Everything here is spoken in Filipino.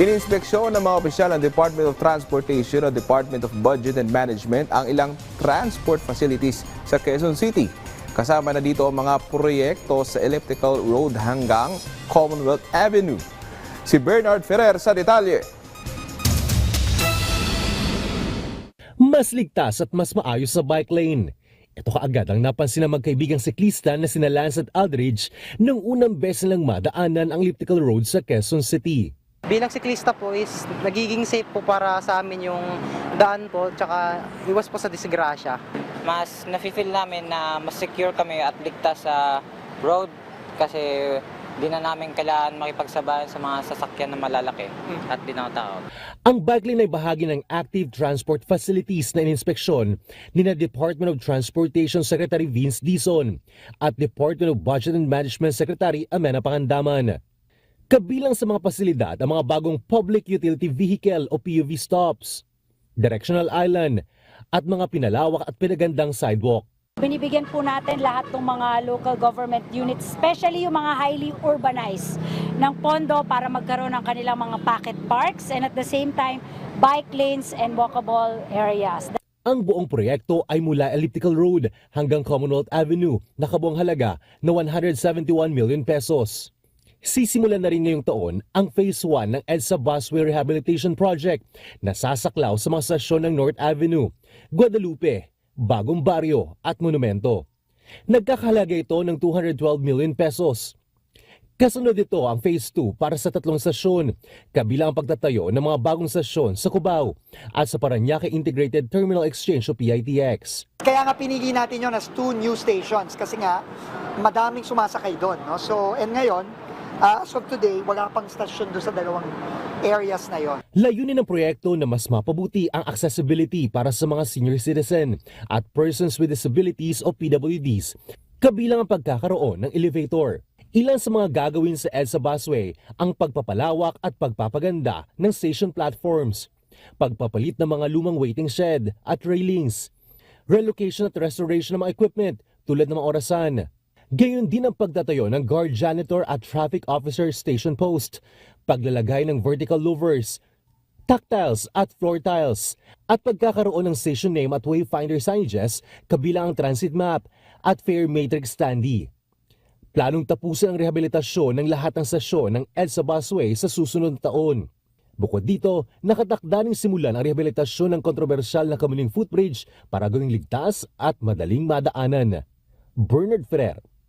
Ininspeksyon ng mga opisyal ng Department of Transportation o Department of Budget and Management ang ilang transport facilities sa Quezon City. Kasama na dito ang mga proyekto sa elliptical road hanggang Commonwealth Avenue. Si Bernard Ferrer sa detalye. mas ligtas at mas maayos sa bike lane. Ito kaagad ang napansin ng magkaibigang siklista na sina Lance at Aldridge nung unang beses nilang madaanan ang elliptical road sa Quezon City. Bilang siklista po is nagiging safe po para sa amin yung daan po tsaka iwas po sa disgrasya. mas nafe-feel namin na mas secure kami at ligtas sa road kasi di na namin kailangan makipagsabayan sa mga sasakyan na malalaki at di na tao. Ang bike lane ay bahagi ng active transport facilities na ininspeksyon ni na Department of Transportation Secretary Vince Dizon at Department of Budget and Management Secretary Amena Pangandaman. Kabilang sa mga pasilidad ang mga bagong Public Utility Vehicle o PUV stops, directional island, at mga pinalawak at pinagandang sidewalk. Binibigyan po natin lahat ng mga local government units, especially yung mga highly urbanized, ng pondo para magkaroon ng kanilang mga pocket parks and at the same time, bike lanes and walkable areas. Ang buong proyekto ay mula Elliptical Road hanggang Commonwealth Avenue na kabuang halaga na 171 million pesos. Sisimulan na rin ngayong taon ang Phase 1 ng EDSA Busway Rehabilitation Project na sasaklaw sa mga stasyon ng North Avenue, Guadalupe, Bagong Baryo at Monumento. Nagkakahalaga ito ng 212 million pesos. Kasunod ito ang Phase 2 para sa tatlong stasyon, kabilang ang pagtatayo ng mga bagong stasyon sa Cubao at sa Paranaque Integrated Terminal Exchange o PITX. Kaya nga pinili natin yon as two new stations kasi nga madaming sumasakay doon. No? So, and ngayon, uh, as of today, wala pang stasyon doon sa dalawang areas na yon. Layunin ng proyekto na mas mapabuti ang accessibility para sa mga senior citizen at persons with disabilities o PWDs, kabilang ang pagkakaroon ng elevator. Ilan sa mga gagawin sa EDSA Busway ang pagpapalawak at pagpapaganda ng station platforms, pagpapalit ng mga lumang waiting shed at railings, relocation at restoration ng mga equipment tulad ng mga orasan. Gayon din ang pagtatayo ng guard janitor at traffic officer station post, paglalagay ng vertical louvers, tactiles at floor tiles, at pagkakaroon ng station name at wayfinder signages kabilang ang transit map at fare matrix standee. Planong tapusin ang rehabilitasyon ng lahat ng stasyon ng EDSA Busway sa susunod na taon. Bukod dito, nakatakda ring simulan ang rehabilitasyon ng kontrobersyal na Kamuning Footbridge para gawing ligtas at madaling madaanan. Bernard Ferrer